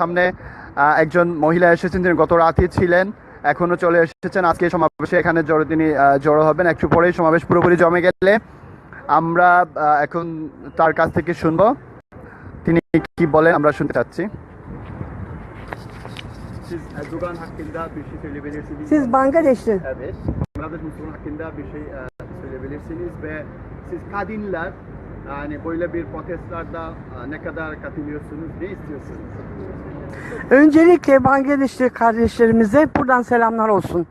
সামনে একজন মহিলা এসেছেন তিনি গত রাতে ছিলেন এখনও চলে এসেছেন। আজকে সমাবেশে এখানে জড়ো তিনি জড়ো হবেন। একটু পরেই সমাবেশ পুরোপুরি জমে গেলে আমরা এখন তার কাছ থেকে শুনব। তিনি কি বলেন আমরা শুনতে চাচ্ছি। Yani böyle bir protestlarda e, ne kadar katılıyorsunuz, ne istiyorsunuz? Öncelikle Bangladeşli kardeşlerimize buradan selamlar olsun.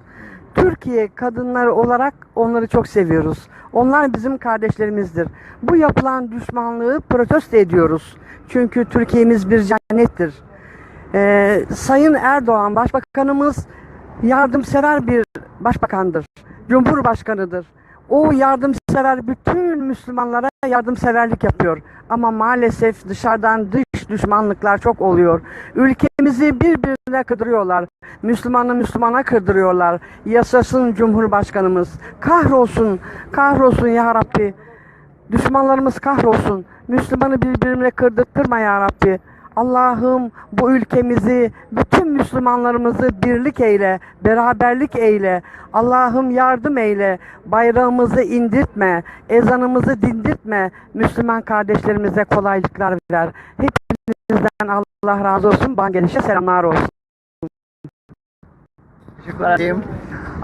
Türkiye kadınları olarak onları çok seviyoruz. Onlar bizim kardeşlerimizdir. Bu yapılan düşmanlığı protesto ediyoruz. Çünkü Türkiye'miz bir cennettir. Ee, Sayın Erdoğan Başbakanımız yardımsever bir başbakandır. Cumhurbaşkanıdır. O yardımsever bütün Müslümanlara yardımseverlik yapıyor. Ama maalesef dışarıdan dış düşmanlıklar çok oluyor. Ülkemizi birbirine kırdırıyorlar. Müslümanı Müslümana kırdırıyorlar. Yaşasın Cumhurbaşkanımız. Kahrolsun, kahrolsun ya Rabbi. Düşmanlarımız kahrolsun. Müslümanı birbirine kırdırtma ya Rabbi. Allah'ım bu ülkemizi, bütün Müslümanlarımızı birlik eyle, beraberlik eyle. Allah'ım yardım eyle. Bayrağımızı indirtme, ezanımızı dindirtme. Müslüman kardeşlerimize kolaylıklar ver. Hepinizden Allah razı olsun. Bangladeş'e selamlar olsun. Team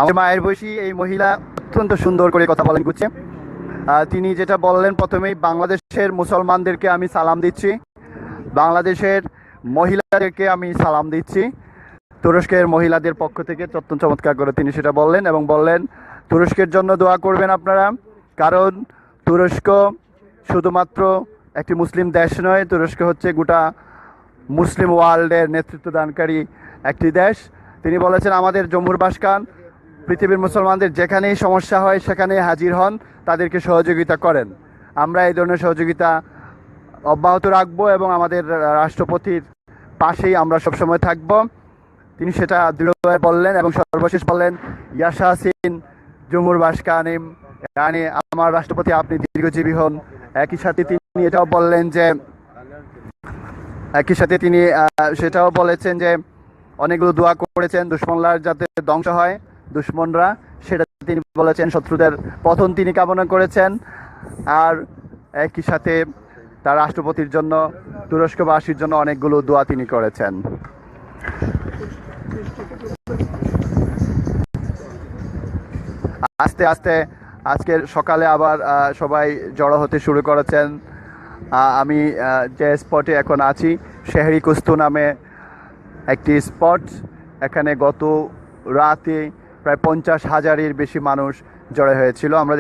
আমার মায়ের বয়সী এই মহিলা অত্যন্ত সুন্দর করে কথা বলেন গুছে আহ, তিনি যেটা বললেন প্রথমেই বাংলাদেশের মুসলমানদেরকে আমি সালাম দিচ্ছি বাংলাদেশের মহিলাদেরকে আমি সালাম দিচ্ছি। তুরস্কের মহিলাদের পক্ষ থেকে অত্যন্ত চমৎকার করে তিনি সেটা বললেন এবং বললেন, তুরস্কের জন্য দোয়া করবেন আপনারা, কারণ তুরস্ক শুধুমাত্র একটি মুসলিম দেশ নয়, তুরস্ক হচ্ছে গোটা মুসলিম ওয়ার্ল্ডের নেতৃত্ব দানকারী একটি দেশ। তিনি বলেছেন, আমাদের জম্মুর বাসকান, পৃথিবীর মুসলমানদের যেখানেই সমস্যা হয় সেখানেই হাজির হন, তাদেরকে সহযোগিতা করেন। আমরা এই ধরনের সহযোগিতা অব্যাহত রাখব এবং আমাদের রাষ্ট্রপতির পাশেই আমরা সবসময় থাকব। তিনি সেটা দৃঢ়ভাবে বললেন এবং সর্বশেষ বললেন ইয়াসাসিন জম্মুর বাসকানিম yani আমার রাষ্ট্রপতি, আপনি দীর্ঘজীবী হন। একই সাথে তিনি এটাও বললেন যে, একই সাথে তিনি সেটাও বলেছেন যে, অনেকগুলো দোয়া করেছেন, দুশ্মনরা যাতে ধ্বংস হয়, দুশ্মনরা, সেটা তিনি বলেছেন, শত্রুদের পতন তিনি কামনা করেছেন। আর একই সাথে তার রাষ্ট্রপতির জন্য, তুরস্কবাসীর জন্য অনেকগুলো দোয়া তিনি করেছেন। আস্তে আস্তে, আজকের সকালে আবার সবাই জড়ো হতে শুরু করেছেন। আমি যে স্পটে এখন আছি শেহরি কুস্তু নামে একটি স্পট। এখানে গত রাতে প্রায় পঞ্চাশ হাজারের বেশি মানুষ জড়ো হয়েছিল। আমরা